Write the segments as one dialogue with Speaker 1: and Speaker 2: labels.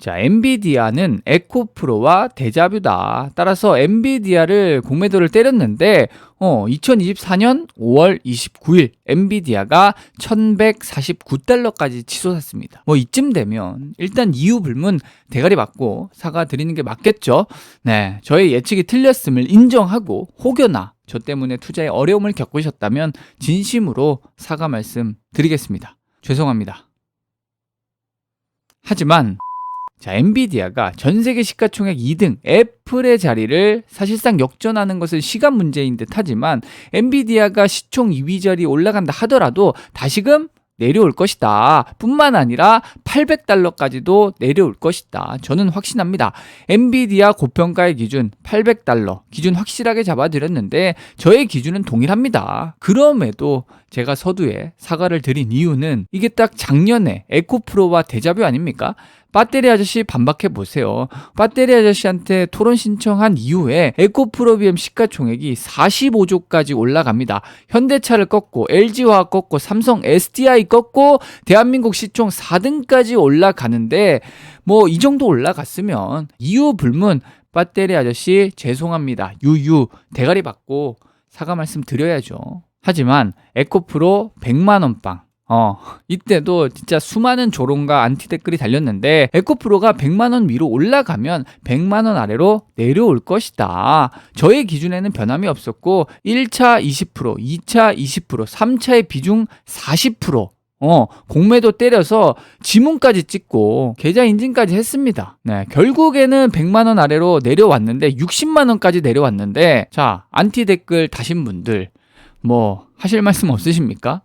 Speaker 1: 자, 엔비디아는 에코프로와 대자뷰다. 따라서 엔비디아를 공매도를 때렸는데 어, 2024년 5월 29일 엔비디아가 1149달러까지 치솟았습니다. 뭐 이쯤 되면 일단 이유 불문 대가리 맞고 사과 드리는 게 맞겠죠. 네, 저의 예측이 틀렸음을 인정하고 혹여나 저 때문에 투자에 어려움을 겪으셨다면 진심으로 사과 말씀 드리겠습니다. 죄송합니다. 하지만 자, 엔비디아가 전 세계 시가총액 2등 애플의 자리를 사실상 역전하는 것은 시간 문제인 듯 하지만 엔비디아가 시총 2위 자리 올라간다 하더라도 다시금 내려올 것이다. 뿐만 아니라 800달러까지도 내려올 것이다. 저는 확신합니다. 엔비디아 고평가의 기준 800달러 기준 확실하게 잡아드렸는데 저의 기준은 동일합니다. 그럼에도 제가 서두에 사과를 드린 이유는 이게 딱 작년에 에코프로와 대자뷰 아닙니까? 배터리 아저씨 반박해 보세요. 배터리 아저씨한테 토론 신청한 이후에 에코프로비엠 시가총액이 45조까지 올라갑니다. 현대차를 꺾고 LG화학 꺾고 삼성 SDI 꺾고 대한민국 시총 4등까지 올라가는데 뭐 이 정도 올라갔으면 이유 불문 배터리 아저씨 죄송합니다. 유유 대가리 받고 사과 말씀 드려야죠. 하지만 에코프로 100만 원 빵. 어, 이때도 진짜 수많은 조롱과 안티 댓글이 달렸는데 에코프로가 100만 원 위로 올라가면 100만 원 아래로 내려올 것이다. 저의 기준에는 변함이 없었고 1차 20%, 2차 20%, 3차의 비중 40%. 어, 공매도 때려서 지문까지 찍고 계좌 인증까지 했습니다. 네, 결국에는 100만 원 아래로 내려왔는데 60만 원까지 내려왔는데 자, 안티 댓글 다신 분들 뭐 하실 말씀 없으십니까?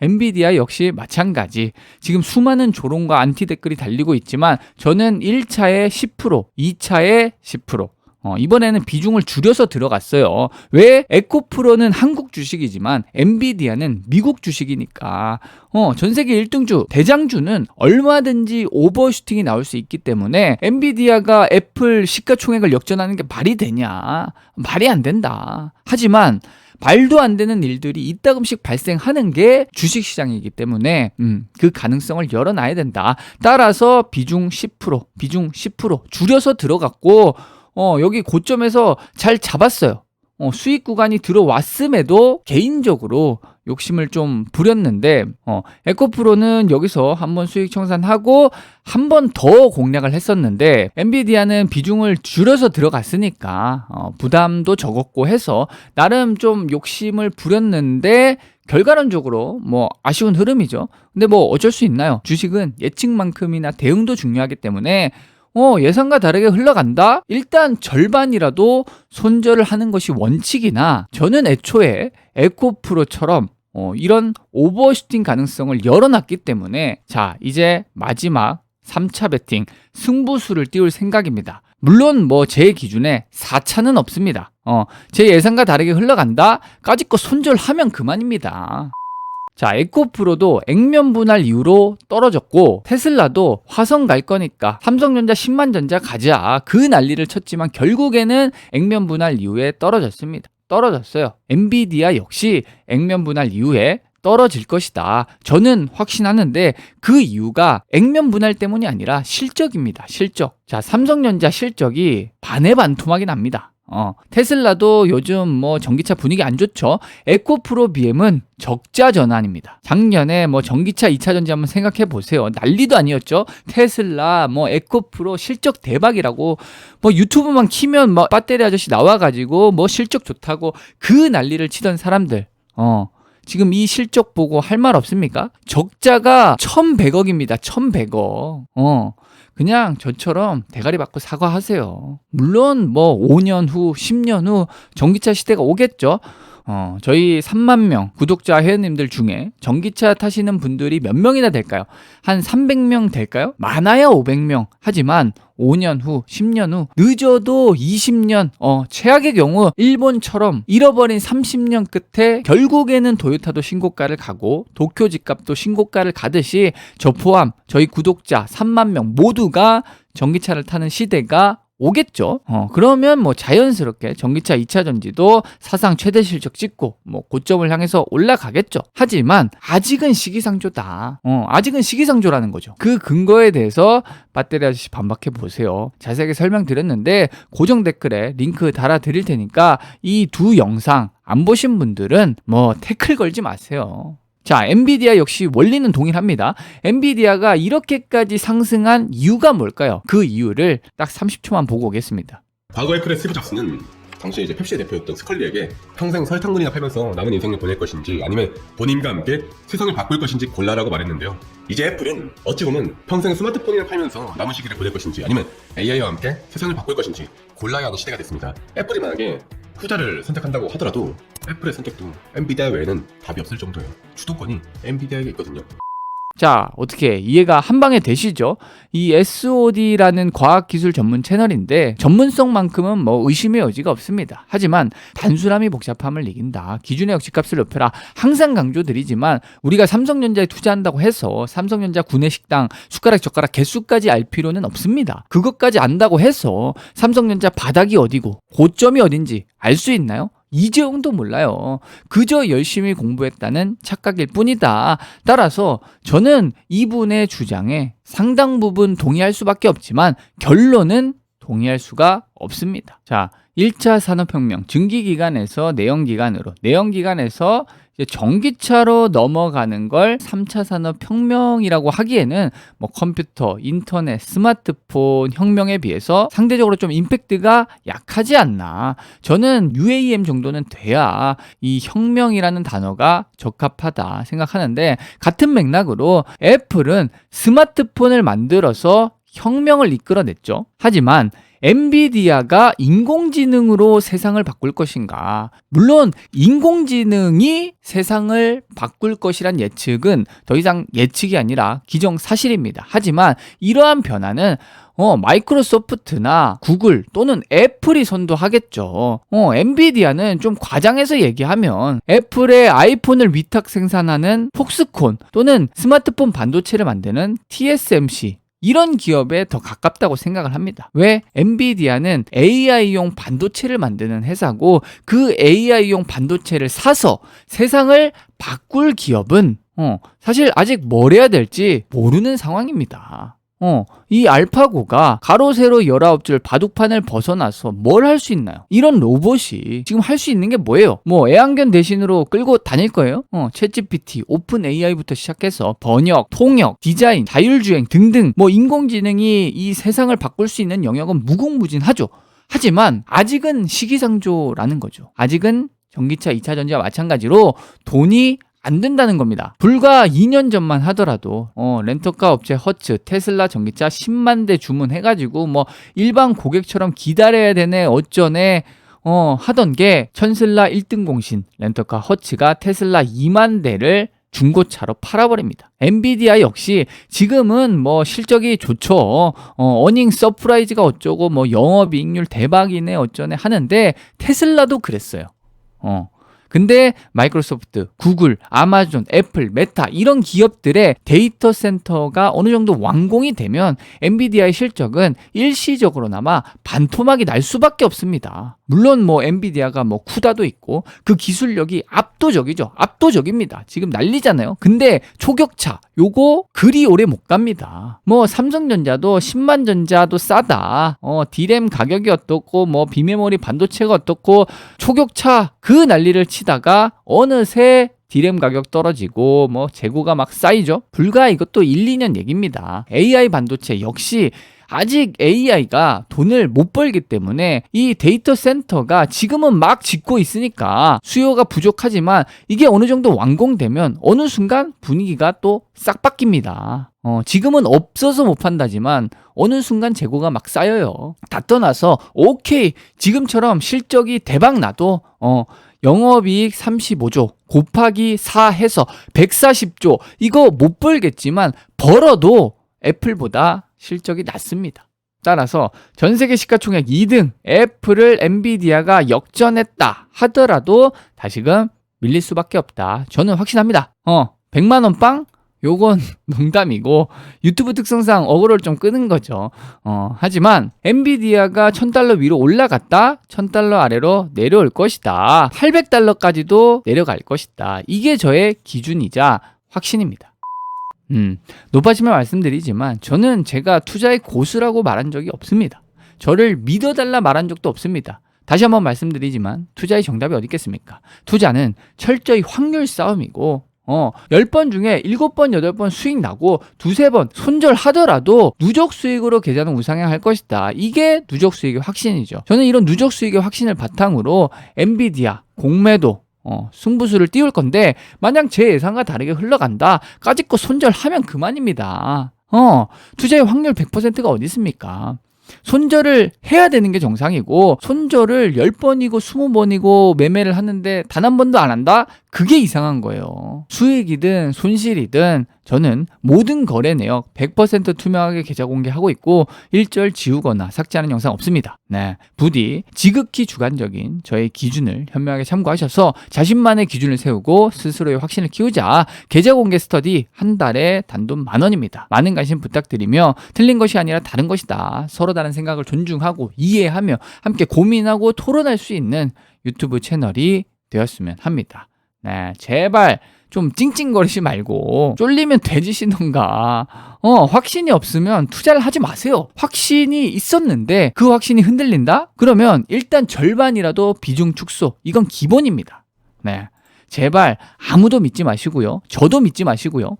Speaker 1: 엔비디아 역시 마찬가지. 지금 수많은 조롱과 안티 댓글이 달리고 있지만 저는 1차에 10%, 2차에 10%, 어, 이번에는 비중을 줄여서 들어갔어요. 왜? 에코프로는 한국 주식이지만 엔비디아는 미국 주식이니까 어, 전 세계 1등주, 대장주는 얼마든지 오버슈팅이 나올 수 있기 때문에 엔비디아가 애플 시가총액을 역전하는 게 말이 되냐? 말이 안 된다. 하지만 말도 안 되는 일들이 이따금씩 발생하는 게 주식시장이기 때문에 음, 그 가능성을 열어놔야 된다. 따라서 비중 10%, 비중 10% 줄여서 들어갔고 어, 여기 고점에서 잘 잡았어요. 어, 수익 구간이 들어왔음에도 개인적으로 욕심을 좀 부렸는데 어, 에코프로는 여기서 한번 수익 청산하고 한 번 더 공략을 했었는데 엔비디아는 비중을 줄여서 들어갔으니까 어, 부담도 적었고 해서 나름 좀 욕심을 부렸는데 결과론적으로 뭐 아쉬운 흐름이죠. 근데 뭐 어쩔 수 있나요? 주식은 예측만큼이나 대응도 중요하기 때문에 어, 예상과 다르게 흘러간다? 일단 절반이라도 손절을 하는 것이 원칙이나 저는 애초에 에코프로처럼 어, 이런 오버슈팅 가능성을 열어놨기 때문에 자, 이제 마지막 3차 베팅 승부수를 띄울 생각입니다. 물론 뭐 제 기준에 4차는 없습니다. 어, 제 예상과 다르게 흘러간다? 까짓 거 손절하면 그만입니다. 자, 에코프로도 액면 분할 이후로 떨어졌고 테슬라도 화성 갈 거니까 삼성전자 10만 전자 가자 그 난리를 쳤지만 결국에는 액면 분할 이후에 떨어졌습니다. 떨어졌어요. 엔비디아 역시 액면 분할 이후에 떨어질 것이다. 저는 확신하는데 그 이유가 액면 분할 때문이 아니라 실적입니다. 실적. 자, 삼성전자 실적이 반해반토막이 납니다. 어, 테슬라도 요즘 뭐 전기차 분위기 안 좋죠. 에코프로 BM은 적자 전환입니다. 작년에 뭐 전기차 2차 전지 한번 생각해 보세요. 난리도 아니었죠. 테슬라, 뭐 에코프로 실적 대박이라고 뭐 유튜브만 키면 뭐 배터리 아저씨 나와 가지고 뭐 실적 좋다고 그 난리를 치던 사람들. 어. 지금 이 실적 보고 할 말 없습니까? 적자가 1,100억입니다. 1,100억. 어. 그냥 저처럼 대가리 받고 사과하세요. 물론 뭐 5년 후, 10년 후 전기차 시대가 오겠죠. 어, 저희 3만 명 구독자 회원님들 중에 전기차 타시는 분들이 몇 명이나 될까요? 한 300명 될까요? 많아야 500명. 하지만 5년 후, 10년 후, 늦어도 20년, 어, 최악의 경우 일본처럼 잃어버린 30년 끝에 결국에는 도요타도 신고가를 가고 도쿄 집값도 신고가를 가듯이 저 포함 저희 구독자 3만 명 모두가 전기차를 타는 시대가 오겠죠. 어, 그러면 뭐 자연스럽게 전기차 2차 전지도 사상 최대 실적 찍고 뭐 고점을 향해서 올라가겠죠. 하지만 아직은 시기상조다. 어, 아직은 시기상조라는 거죠. 그 근거에 대해서 배터리 아저씨 반박해 보세요. 자세하게 설명드렸는데 고정 댓글에 링크 달아 드릴 테니까 이 두 영상 안 보신 분들은 뭐 태클 걸지 마세요. 자, 엔비디아 역시 원리는 동일합니다. 엔비디아가 이렇게까지 상승한 이유가 뭘까요? 그 이유를 딱 30초만 보고 오겠습니다.
Speaker 2: 과거 애플의 스티브 잡스는 당시 이제 펩시의 대표였던 스컬리에게 평생 설탕물이나 팔면서 남은 인생을 보낼 것인지 아니면 본인과 함께 세상을 바꿀 것인지 골라라고 말했는데요. 이제 애플은 어찌 보면 평생 스마트폰이나 팔면서 남은 시기를 보낼 것인지 아니면 AI와 함께 세상을 바꿀 것인지 골라야 하는 시대가 됐습니다. 애플이 만약에 후자를 선택한다고 하더라도 애플의 선택도 엔비디아 외에는 답이 없을 정도예요. 주도권이 엔비디아에게 있거든요.
Speaker 1: 자, 어떻게 이해가 한 방에 되시죠? 이 SOD라는 과학기술 전문 채널인데 전문성만큼은 뭐 의심의 여지가 없습니다. 하지만 단순함이 복잡함을 이긴다. 기준의 역시값을 높여라. 항상 강조드리지만 우리가 삼성전자에 투자한다고 해서 삼성전자 구내식당 숟가락 젓가락 개수까지 알 필요는 없습니다. 그것까지 안다고 해서 삼성전자 바닥이 어디고 고점이 어딘지 알 수 있나요? 이재용도 몰라요. 그저 열심히 공부했다는 착각일 뿐이다. 따라서 저는 이분의 주장에 상당 부분 동의할 수밖에 없지만 결론은 동의할 수가 없습니다. 자, 1차 산업혁명 증기기관에서 내연기관으로, 내연기관에서 전기차로 넘어가는 걸 3차 산업 혁명이라고 하기에는 뭐 컴퓨터, 인터넷, 스마트폰 혁명에 비해서 상대적으로 좀 임팩트가 약하지 않나. 저는 UAM 정도는 돼야 이 혁명이라는 단어가 적합하다 생각하는데 같은 맥락으로 애플은 스마트폰을 만들어서 혁명을 이끌어냈죠. 하지만 엔비디아가 인공지능으로 세상을 바꿀 것인가? 물론 인공지능이 세상을 바꿀 것이란 예측은 더 이상 예측이 아니라 기정사실입니다. 하지만 이러한 변화는 어, 마이크로소프트나 구글 또는 애플이 선도하겠죠. 어, 엔비디아는 좀 과장해서 얘기하면 애플의 아이폰을 위탁 생산하는 폭스콘 또는 스마트폰 반도체를 만드는 TSMC 이런 기업에 더 가깝다고 생각을 합니다. 왜? 엔비디아는 AI용 반도체를 만드는 회사고 그 AI용 반도체를 사서 세상을 바꿀 기업은 어, 사실 아직 뭘 해야 될지 모르는 상황입니다. 어, 이 알파고가 가로 세로 19줄 바둑판을 벗어나서 뭘 할 수 있나요? 이런 로봇이 지금 할 수 있는 게 뭐예요? 뭐 애완견 대신으로 끌고 다닐 거예요? 어, 챗GPT, 오픈 AI부터 시작해서 번역, 통역, 디자인, 자율주행 등등 뭐 인공지능이 이 세상을 바꿀 수 있는 영역은 무궁무진하죠. 하지만 아직은 시기상조라는 거죠. 아직은 전기차 2차 전지와 마찬가지로 돈이 안 된다는 겁니다. 불과 2년 전만 하더라도 어, 렌터카 업체 허츠, 테슬라 전기차 10만 대 주문해가지고 뭐 일반 고객처럼 기다려야 되네 어쩌네 어, 하던 게 천슬라 1등 공신 렌터카 허츠가 테슬라 2만 대를 중고차로 팔아버립니다. 엔비디아 역시 지금은 뭐 실적이 좋죠. 어, 어닝 서프라이즈가 어쩌고 뭐 영업이익률 대박이네 어쩌네 하는데 테슬라도 그랬어요. 어. 근데 마이크로소프트, 구글, 아마존, 애플, 메타 이런 기업들의 데이터 센터가 어느 정도 완공이 되면 엔비디아의 실적은 일시적으로나마 반토막이 날 수밖에 없습니다. 물론 뭐 엔비디아가 뭐 쿠다도 있고 그 기술력이 압도적이죠. 압도적입니다. 지금 난리잖아요. 근데 초격차 요거 그리 오래 못 갑니다. 뭐 삼성전자도 10만 전자도 싸다. 어 디램 가격이 어떻고 뭐 비메모리 반도체가 어떻고 초격차 그 난리를 치 다가 어느새 디램 가격 떨어지고 뭐 재고가 막 쌓이죠. 불과 이것도 1, 2년 얘기입니다. AI 반도체 역시 아직 AI가 돈을 못 벌기 때문에 이 데이터 센터가 지금은 막 짓고 있으니까 수요가 부족하지만 이게 어느 정도 완공되면 어느 순간 분위기가 또 싹 바뀝니다. 어, 지금은 없어서 못 판다지만 어느 순간 재고가 막 쌓여요. 다 떠나서 오케이 지금처럼 실적이 대박 나도 어, 영업이익 35조 곱하기 4 해서 140조 이거 못 벌겠지만 벌어도 애플보다 실적이 낮습니다. 따라서 전 세계 시가총액 2등 애플을 엔비디아가 역전했다 하더라도 다시금 밀릴 수밖에 없다. 저는 확신합니다. 어, 100만 원 빵? 요건 농담이고 유튜브 특성상 어그로를 좀 끄는 거죠. 어, 하지만 엔비디아가 1000달러 위로 올라갔다 1000달러 아래로 내려올 것이다. 800달러까지도 내려갈 것이다. 이게 저의 기준이자 확신입니다. 음, 높아지면 말씀드리지만 저는 제가 투자의 고수라고 말한 적이 없습니다. 저를 믿어달라 말한 적도 없습니다. 다시 한번 말씀드리지만 투자의 정답이 어디 있겠습니까? 투자는 철저히 확률 싸움이고 어, 10번 중에 7번, 8번 수익 나고 두세 번 손절하더라도 누적 수익으로 계좌는 우상향할 것이다. 이게 누적 수익의 확신이죠. 저는 이런 누적 수익의 확신을 바탕으로 엔비디아, 공매도, 어, 승부수를 띄울 건데 만약 제 예상과 다르게 흘러간다. 까짓 거 손절하면 그만입니다. 어, 투자의 확률 100%가 어디 있습니까? 손절을 해야 되는 게 정상이고 손절을 10번이고 20번이고 매매를 하는데 단 한 번도 안 한다? 그게 이상한 거예요. 수익이든 손실이든 저는 모든 거래 내역 100% 투명하게 계좌 공개하고 있고 일절 지우거나 삭제하는 영상 없습니다. 네. 부디 지극히 주관적인 저의 기준을 현명하게 참고하셔서 자신만의 기준을 세우고 스스로의 확신을 키우자 계좌 공개 스터디 한 달에 단돈 만 원입니다. 많은 관심 부탁드리며 틀린 것이 아니라 다른 것이다. 서로 다른 생각을 존중하고 이해하며 함께 고민하고 토론할 수 있는 유튜브 채널이 되었으면 합니다. 네, 제발 좀 찡찡거리지 말고 쫄리면 돼지시던가. 어 확신이 없으면 투자를 하지 마세요. 확신이 있었는데 그 확신이 흔들린다? 그러면 일단 절반이라도 비중 축소. 이건 기본입니다. 네. 제발 아무도 믿지 마시고요. 저도 믿지 마시고요.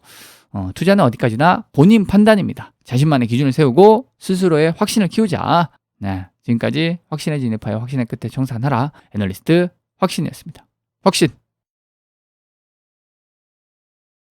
Speaker 1: 어, 투자는 어디까지나 본인 판단입니다. 자신만의 기준을 세우고 스스로의 확신을 키우자. 네. 지금까지 확신의 진입하여 확신의 끝에 청산하라. 애널리스트 확신이었습니다. 확신